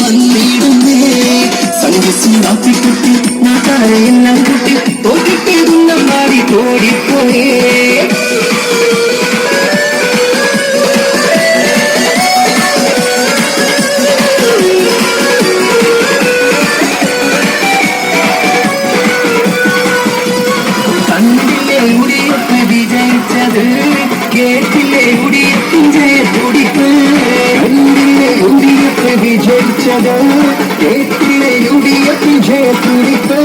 വന്നിടുന്നേ സംഗീസും കാപ്പിക്കുട്ടി നാട്ടാരെ എല്ലാം കുട്ടി തോക്കിട്ടിരുന്ന മാടി ഓടിപ്പോയേ കണ്ടില്ലേ ഉടിയപ്പ് വിജയിച്ചത് കേട്ടില്ലേ ഉടിയപ്പിൻ ജയത്തുടിപ്പ് കേട്ടില്ലേ ഉടിയപ്പിൻ ജയത്തുടിപ്പ്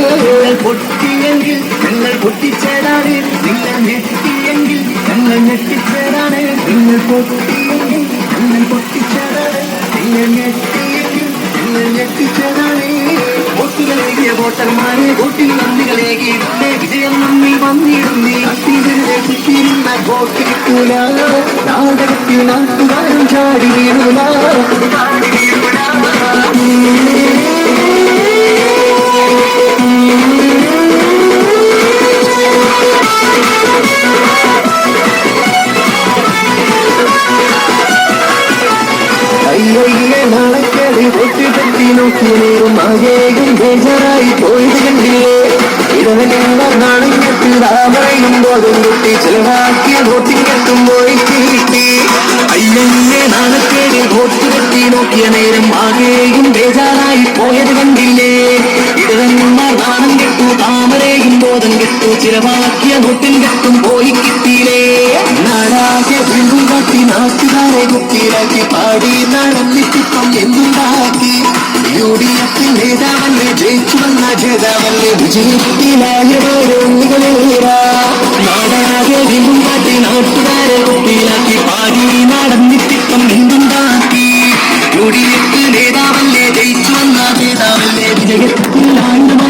പൊട്ടിയെങ്കിൽ ഞങ്ങൾ പൊട്ടിച്ചേരാണ് നിങ്ങൾ ഞെട്ടിയെങ്കിൽ ഞങ്ങൾ ഞെട്ടിച്ചേരാണ് നിങ്ങൾ പൊട്ടിയെങ്കിൽ ഞങ്ങൾ പൊട്ടിച്ചേരാണ് നിങ്ങൾ ഞെട്ടിയെങ്കിൽ ഞങ്ങൾ ഞെട്ടിച്ചേരാണ് വോട്ടുകളേകിയ വോട്ടർമാരെ വോട്ടിൽ നന്ദികളേകി വിജയം നമ്മിൽ വന്നിടുന്നേ. അത്തിനെ കുത്തിയിരുന്ന വോട്ട് കിട്ടൂല നാടകത്തിൽ നാട്ടുകാരും ചാടി വീണൂല. നേരും ആകേയും ബേജാറായി പോയത് കണ്ടില്ലേ? ഇടവനെന്ന നാണയത്തിൽ താമരയും ബോധം കുട്ടി ചെലവാക്കിയ വോട്ടിങ്ങെത്തും പോയി കിട്ടി. അയ്യേ നാണക്കേടിൽ വോട്ട് കെട്ടി നോക്കിയ നേരം ആകെയും ബേജാറായി പോയത് കണ്ടില്ലേ? ഇടവന്മാർ നാണം കെട്ടു താമരയും ബോധം കെട്ടു ചിലവാക്കിയ നോട്ടിൽ കെട്ടും നാട്ടുകാരെ കുത്തിയിലാക്കി പാടി നടന്നിട്ടിപ്പം എന്തുണ്ടാക്കി? യു ഡി എഫ് നേതാവല്ലേ ജയിച്ചു വന്ന ജേതാവല്ലേ വിജയത്തിലായ നാടനാകെ നാട്ടുകാരെ കുത്തിയിലാക്കി പാടി നടന്നിട്ടിപ്പം എന്തുണ്ടാക്കി? യു ഡി എഫ് നേതാവല്ലേ ജയിച്ചു വന്ന ജേതാവല്ലേ വിജയത്തിലായവരൊന്നുകളേറാ